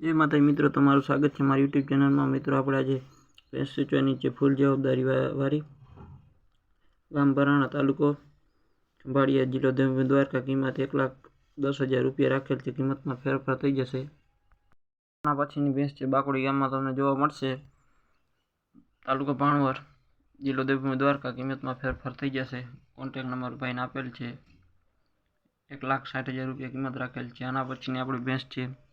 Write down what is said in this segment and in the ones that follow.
એ માતા મિત્રો, તમારું સ્વાગત છે મારી યુટ્યુબ ચેનલમાં. મિત્રો, આપણે આજે ભેંસ વેચવાની છે ફૂલ જવાબદારી વા- વાળી ગામ બરાણા તાલુકો ખંભાળિયા જિલ્લો દેવભૂમિ દ્વારકા. કિંમત એક લાખ દસ હજાર રૂપિયા રાખેલ છે. કિંમતમાં ફેરફાર થઈ જશે. આના પછીની ભેંસ છે બાકોડી ગામમાં તમને જોવા મળશે. તાલુકો ભાણવર જિલ્લો દેવભૂમિ દ્વારકા. કિંમતમાં ફેરફાર થઈ જશે. કોન્ટેક નંબર ભાઈને આપેલ છે. એક લાખ સાઠ હજાર રૂપિયા કિંમત રાખેલ છે. આના પછીની આપણી ભેંસ છે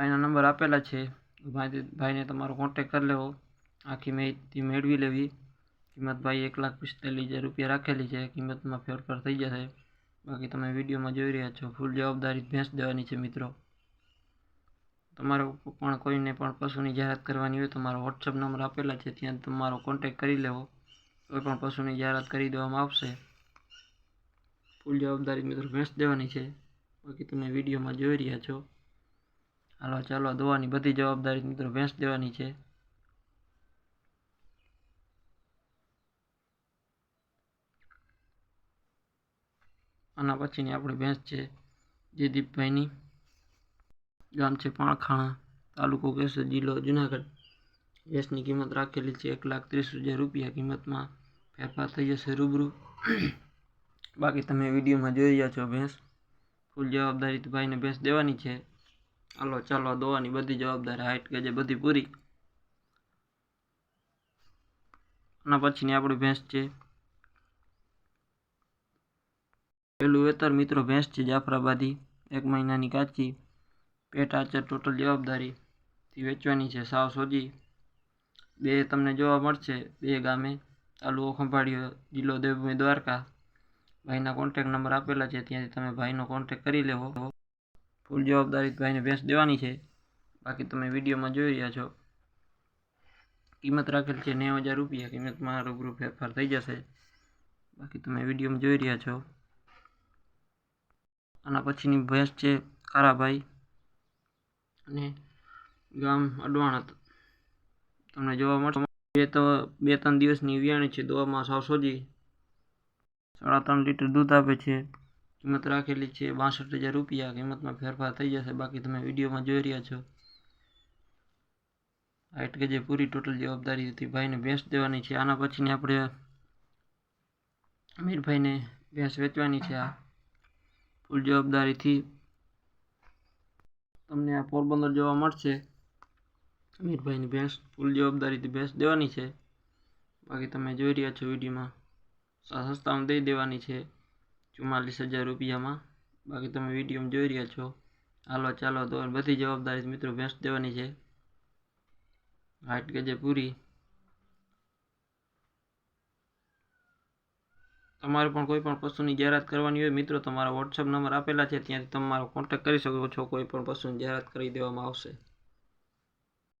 ભાઈના નંબર આપેલા છે ભાઈ ભાઈને તમારો કોન્ટેક કરી લેવો. આખી માહિતી મેળવી લેવી. કિંમત ભાઈ એક લાખ પિસ્તાલીસ હજાર રૂપિયા રાખેલી છે. કિંમતમાં ફેરફાર થઈ જશે. બાકી તમે વિડીયોમાં જોઈ રહ્યા છો. ફૂલ જવાબદારી ભેંસ દેવાની છે મિત્રો. તમારો પણ કોઈને પણ પશુની જાહેરાત કરવાની હોય તો મારો વોટ્સઅપ નંબર આપેલા છે. ત્યાં તમારો કોન્ટેક કરી લેવો. કોઈ પણ પશુની જાહેરાત કરી દેવામાં આવશે. ફૂલ જવાબદારી મિત્રો ભેંસ દેવાની છે. બાકી તમે વિડીયોમાં જોઈ રહ્યા છો. હાલો, ચાલો, દવાની બધી જવાબદારી મિત્રો ભેંસ દેવાની છે. આના પછીની આપણી ભેંસ છે જયદીપભાઈની ગામ છે પાણખાણા, તાલુકો કેસર જિલ્લો જુનાગઢ. ભેંસની કિંમત રાખેલી છે એક લાખ ત્રીસ હજાર રૂપિયા. કિંમતમાં ફેરફાર થઈ જશે રૂબરૂ. બાકી તમે વિડીયોમાં જોઈ રહ્યા છો ભેંસ. ફૂલ જવાબદારી તો ભાઈને ભેંસ દેવાની છે. હાલો, ચાલો દોવાની બધી જવાબદારી હાઈટ કે જે બધી પૂરી. આના પછીની આપણી ભેંસ છે. પેલું વેતર મિત્રો ભેંસ છે જાફરાબાદી, એક મહિનાની કાચી. પેટ આચર ટોટલ જવાબદારીથી વેચવાની છે, સાવ સોજી. બે તમને જોવા મળશે, બે ગામે. તાલુકો ખંભાળિયો, જિલ્લો દેવભૂમિ દ્વારકા. ભાઈના કોન્ટેક નંબર આપેલા છે, ત્યાંથી તમે ભાઈનો કોન્ટેક કરી લેવો. ફૂલ જવાબદારી ભાઈને ભેંસ દેવાની છે. બાકી તમે વિડીયોમાં જોઈ રહ્યા છો. કિંમત રાખેલ છે નેવું હજાર રૂપિયા. કિંમતમાં રૂબરૂ ફેરફાર થઈ જશે. બાકી તમે વિડીયોમાં જોઈ રહ્યા છો. આના પછીની ભેંસ છે કારાભાઈ અને ગામ અડવાણા તમને જોવા મળશે. બે તો બે ત્રણ દિવસની વિયાણી છે. દોવામાં સાવ સોજી. સાડા ત્રણ લીટર દૂધ આપે છે. કિંમત રાખેલી છે બાસઠ હજાર રૂપિયા. કિંમતમાં ફેરફાર થઈ જશે. બાકી તમે વિડીયોમાં જોઈ રહ્યા છો. હાઈટ કે જે પૂરી ટોટલ જવાબદારી હતી ભાઈને ભેંસ દેવાની છે. આના પછીની આપણે અમીરભાઈને ભેંસ વેચવાની છે. આ ફૂલ જવાબદારીથી તમને આ પોરબંદર જોવા મળશે. અમીરભાઈની ભેંસ, ફૂલ જવાબદારીથી ભેંસ દેવાની છે. બાકી તમે જોઈ રહ્યા છો વિડીયોમાં. સસ્તામાં દઈ દેવાની છે. ચુમ્માલીસ હજાર રૂપિયામાં. બાકી તમે વિડીયોમાં જોઈ રહ્યા છો. હાલો, ચાલો તો બધી જવાબદારી મિત્રો ભેંસ દેવાની છે. હાઈટ ગજે પૂરી. તમારે પણ કોઈ પણ પશુની જાહેરાત કરવાની હોય મિત્રો, તમારા વોટ્સઅપ નંબર આપેલા છે, ત્યાંથી તમારો કોન્ટેક્ટ કરી શકો છો. કોઈ પણ પશુની જાહેરાત કરી દેવામાં આવશે.